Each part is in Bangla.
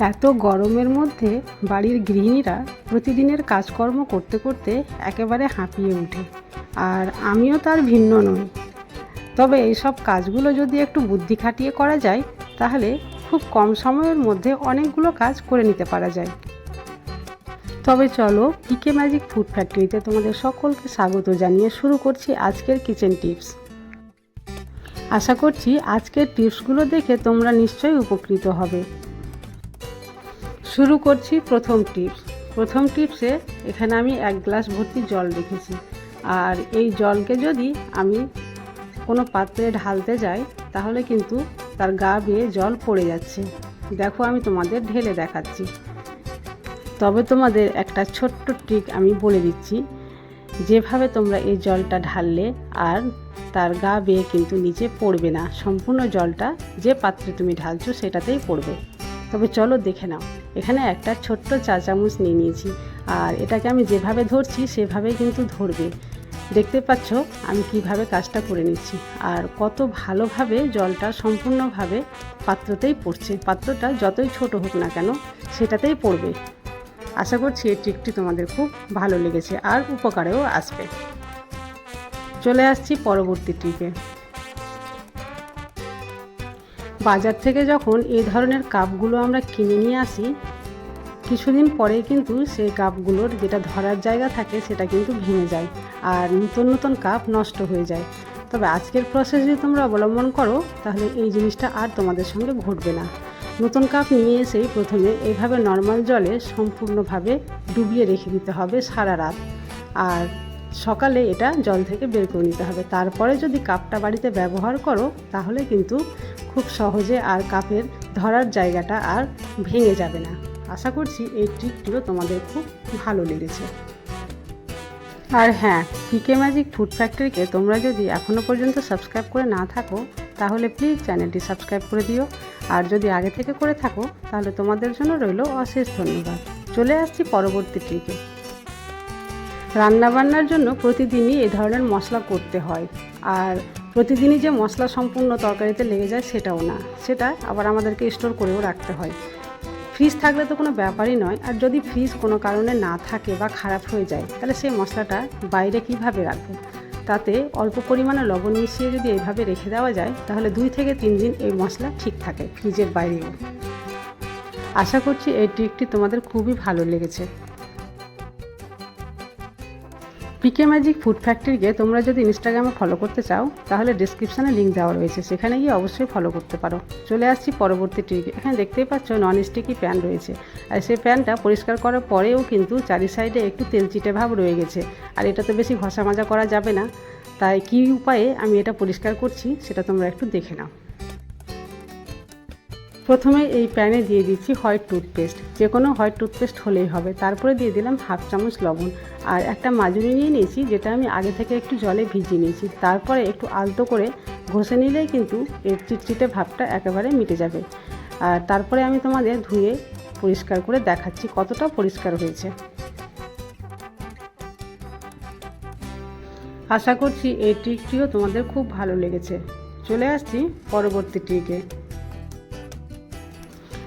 এত গরমের মধ্যে বাড়ির গৃহিণীরা প্রতিদিনের কাজকর্ম করতে করতে একেবারে হাঁপিয়ে ওঠে। আর আমিও তার ভিন্ন নই। তবে এইসব কাজগুলো যদি একটু বুদ্ধি খাটিয়ে করা যায়, তাহলে খুব কম সময়ের মধ্যে অনেকগুলো কাজ করে নিতে পারা যায়। তবে চলো পিকে ম্যাজিক ফুড ফ্যাক্টরিতে তোমাদের সকলকে স্বাগত জানিয়ে শুরু করছি আজকের কিচেন টিপস। আশা করছি আজকের টিপসগুলো দেখে তোমরা নিশ্চয়ই উপকৃত হবে। শুরু করছি প্রথম টিপস। প্রথম টিপসে এখানে আমি এক গ্লাস ভর্তি জল রেখেছি। আর এই জলকে যদি আমি কোনো পাত্রে ঢালতে যাই, তাহলে কিন্তু তার গা বেয়ে জল পড়ে যাচ্ছে। দেখো আমি তোমাদের ঢেলে দেখাচ্ছি। তবে তোমাদের একটা ছোট্ট ট্রিক আমি বলে দিচ্ছি। যেভাবে তোমরা এই জলটা ঢাললে আর তার গা বেয়ে কিন্তু নিচে পড়বে না। সম্পূর্ণ জলটা যে পাত্রে তুমি ঢালছো সেটাতেই পড়বে। তবে চলো দেখে নাও। এখানে একটা ছোট্ট চা চামচ নিয়ে নিয়েছি। আর এটাকে আমি যেভাবে ধরছি সেভাবে কিন্তু ধরবে। দেখতে পাচ্ছ আমি কীভাবে কাজটা করে নিচ্ছি। আর কত ভালোভাবে জলটা সম্পূর্ণভাবে পাত্রতেই পড়ছে। পাত্রটা যতই ছোট হোক না কেন, সেটাতেই পড়বে। আশা করছি এই ট্রিকটি তোমাদের খুব ভালো লেগেছে আর উপকারেও আসবে। চলে আসছি পরবর্তী ট্রিকে বাজার থেকে যখন এই ধরনের কাপগুলো আমরা কিনে নিয়ে আসি কিছুদিন পরে কিন্তু সেই কাপগুলোর যেটা ধরার জায়গা থাকে সেটা কিন্তু ভেঙে যায় আর নতুন নতুন কাপ নষ্ট হয়ে যায়। তবে আজকের প্রসেস যদি তোমরা অবলম্বন করো, তাহলে এই জিনিসটা আর তোমাদের সঙ্গে ঘটবে না। নতুন কাপ নিয়ে এসেই প্রথমে এইভাবে নর্মাল জলে সম্পূর্ণভাবে ডুবিয়ে রেখে দিতে হবে সারা রাত। আর সকালে এটা জল থেকে বের করে নিতে হবে। তারপরে যদি কাপটা বাড়িতে ব্যবহার করো, তাহলে কিন্তু খুব সহজে আর কাপের ধরার জায়গাটা আর ভেঙে যাবে না। আশা করছি এই ট্রিকটিও তোমাদের খুব ভালো লেগেছে। আর হ্যাঁ পিকে ম্যাজিক ফুড ফ্যাক্টরিকে তোমরা যদি এখনও পর্যন্ত সাবস্ক্রাইব করে না থাকো, তাহলে প্লিজ চ্যানেলটি সাবস্ক্রাইব করে দিও। আর যদি আগে থেকে করে থাকো, তাহলে তোমাদের জন্য রইল অশেষ ধন্যবাদ। চলে আসছি পরবর্তী ট্রিকে। রান্নাবান্নার জন্য প্রতিদিনই এ ধরনের মশলা করতে হয়। আর প্রতিদিনই যে মশলা সম্পূর্ণ তরকারিতে লেগে যায় সেটাও না। সেটা আবার আমাদেরকে স্টোর করেও রাখতে হয়। ফ্রিজ থাকলে তো কোনো ব্যাপারই নয়। আর যদি ফ্রিজ কোনো কারণে না থাকে বা খারাপ হয়ে যায়, তাহলে সেই মশলাটা বাইরে কীভাবে রাখব? তাতে অল্প পরিমাণে লবণ মিশিয়ে যদি এইভাবে রেখে দেওয়া যায়, তাহলে দুই থেকে তিন দিন এই মশলা ঠিক থাকে, ফ্রিজের বাইরেও। আশা করছি এই ট্রিকটি তোমাদের খুবই ভালো লেগেছে। পিকে ম্যাজিক ফুড ফ্যাক্টরিকে তোমরা যদি ইনস্টাগ্রামে ফলো করতে চাও, তাহলে ডিসক্রিপশানে লিঙ্ক দেওয়া রয়েছে। সেখানে গিয়ে অবশ্যই ফলো করতে পারো। চলে আসছি পরবর্তী ট্রিকে এখানে দেখতেই পাচ্ছ নন স্টিকি প্যান রয়েছে। আর সেই প্যানটা পরিষ্কার করার পরেও কিন্তু চারি সাইডে একটু তেলচিটে ভাব রয়ে গেছে। আর এটা তো বেশি ঘষা মাজা করা যাবে না। তাই কী উপায়ে আমি এটা পরিষ্কার করছি, সেটা তোমরা একটু দেখে নাও। প্রথমে এই প্যানে দিয়ে দিচ্ছি হোয়াইট টুথপেস্ট। যে কোনো হোয়াইট টুথপেস্ট হলেই হবে। তারপরে দিয়ে দিলাম হাফ চামচ লবণ। আর একটা মাজুনি নিয়ে নিয়েছি, যেটা আমি আগে থেকে একটু জলে ভিজিয়ে নিয়েছি। তারপরে একটু আলতো করে ঘষে নিলেই কিন্তু এর চিটচিটে ভাবটা একেবারে মিটে যাবে। আর তারপরে আমি তোমাদের ধুয়ে পরিষ্কার করে দেখাচ্ছি কতটা পরিষ্কার হয়েছে। আশা করছি এই ট্রিকটিও তোমাদের খুব ভালো লেগেছে। চলে আসছি পরবর্তী ট্রিকে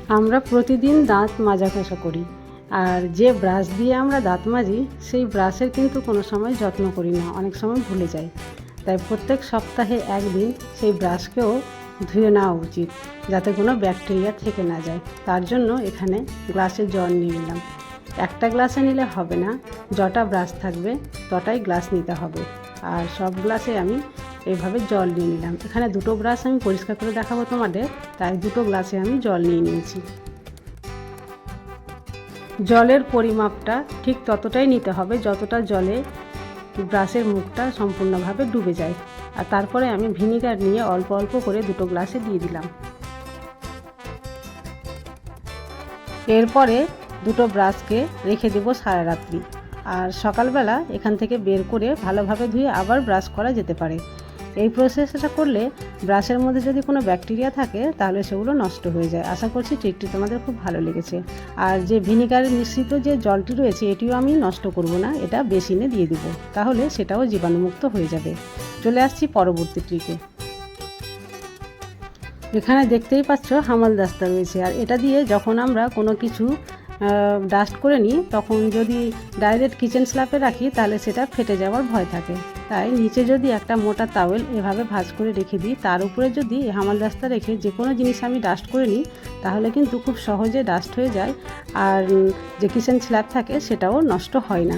আমরা প্রতিদিন দাঁত মাজা ঘষা করি। আর যে ব্রাশ দিয়ে আমরা দাঁত মাজি, সেই ব্রাশের কিন্তু কোনো সময় যত্ন করি না, অনেক সময় ভুলে যাই। তাই প্রত্যেক সপ্তাহে একদিন সেই ব্রাশকেও ধুয়ে নেওয়া উচিত, যাতে কোনো ব্যাকটেরিয়া থেকে না যায়। তার জন্য এখানে গ্লাসে জল নিয়ে নিলাম। একটা গ্লাসে নিলে হবে না, যটা ব্রাশ থাকবে তটাই গ্লাস নিতে হবে। আর সব গ্লাসে আমি এইভাবে জল নিয়ে নিলাম। এখানে দুটো ব্রাশ আমি পরিষ্কার করে দেখাবো তোমাদের। তাই দুটো গ্লাসে আমি জল নিয়ে নিয়েছি। জলের পরিমাপটা ঠিক ততটাই নিতে হবে যতটা জলে ব্রাশের মুখটা সম্পূর্ণভাবে ডুবে যায়। আর তারপরে আমি ভিনিগার নিয়ে অল্প অল্প করে দুটো গ্লাসে দিয়ে দিলাম। এরপরে দুটো ব্রাশকে রেখে দেবো সারা রাত্রি। আর সকালবেলা এখান থেকে বের করে ভালোভাবে ধুয়ে আবার ব্রাশ করা যেতে পারে। এই প্রসেসটা করলে ব্রাশের মধ্যে যদি কোনো ব্যাকটেরিয়া থাকে, তাহলে সেগুলো নষ্ট হয়ে যায়। আশা করছি ট্রিকটি তোমাদের খুব ভালো লেগেছে। আর যে ভিনিগারের মিশ্রিত যে জলটি রয়েছে, এটিও আমি নষ্ট করব না, এটা বেসিনে দিয়ে দেবো। তাহলে সেটাও জীবাণুমুক্ত হয়ে যাবে। চলে আসছি পরবর্তী ট্রিকে এখানে দেখতেই পাচ্ছ হামাল দাস্তা রয়েছে। আর এটা দিয়ে যখন আমরা কোনো কিছু ডাস্ট করে নিই, তখন যদি ডাইরেক্ট কিচেন স্ল্যাপে রাখি, তাহলে সেটা ফেটে যাওয়ার ভয় থাকে। তাই নিচে যদি একটা মোটা তাওয়েল এভাবে ভাজ করে রেখে দিই, তার উপরে যদি হামাল দাস্তা রেখে যে কোনো জিনিস আমি ডাস্ট করে নিই, তাহলে কিন্তু খুব সহজে ডাস্ট হয়ে যায় আর যে কিচেন স্ল্যাব থাকে সেটাও নষ্ট হয় না।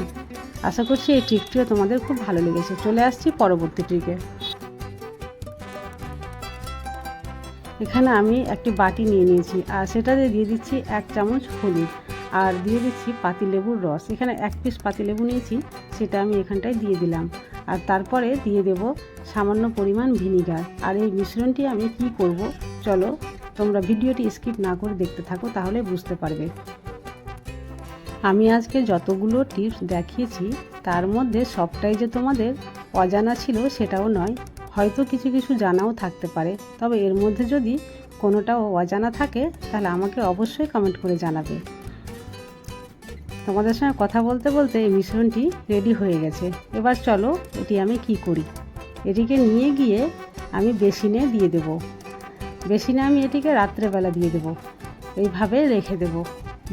আশা করছি এই ট্রিকটিও তোমাদের খুব ভালো লেগেছে। চলে আসছি পরবর্তী ট্রিকে এখানে আমি একটি বাটি নিয়ে নিয়েছি আর সেটাতে দিয়ে দিচ্ছি এক চামচ হলুদ আর দিয়ে দিচ্ছি পাতিলেবুর রস। এখানে এক পিস পাতিলেবু নিয়েছি, সেটা আমি এখানটায় দিয়ে দিলাম। আর তারপরে দিয়ে দেব সামান্য পরিমাণ ভিনিগার। আর এই মিশ্রণটি আমি কি করব? চলো, তোমরা ভিডিওটি স্কিপ না করে দেখতে থাকো, তাহলে বুঝতে পারবে। আমি আজকে যতগুলো টিপস দেখিয়েছি, তার মধ্যে সবটাই যে তোমাদের অজানা ছিল সেটাও নয়। হয়তো কিছু কিছু জানাও থাকতে পারে, তবে এর মধ্যে যদি কোনোটাও অজানা থাকে, তাহলে আমাকে অবশ্যই কমেন্ট করে জানাবে। তোমাদের সঙ্গে কথা বলতে বলতে এই মিশ্রণটি রেডি হয়ে গেছে। এবার চলো এটি আমি কি করি? এটিকে নিয়ে গিয়ে আমি বেসিনে দিয়ে দেব। বেসিনে আমি এটিকে রাত্রেবেলা দিয়ে দেব। এইভাবে রেখে দেব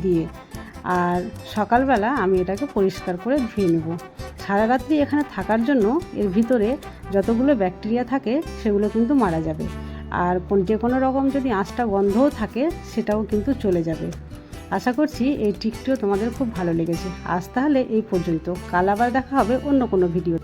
দিয়ে। আর সকালবেলা আমি এটাকে পরিষ্কার করে ধুয়ে নেব। সারা রাত্রি এখানে থাকার জন্য এর ভিতরে যতগুলো ব্যাকটেরিয়া থাকে সেগুলো কিন্তু মারা যাবে। আর যে কোনো রকম যদি আঁচটা গন্ধও থাকে সেটাও কিন্তু চলে যাবে। আশা করছি এই ট্রিকটিও তোমাদের খুব ভালো লেগেছে। আজ তাহলে এই পর্যন্ত। কাল আবার দেখা হবে অন্য কোনো ভিডিও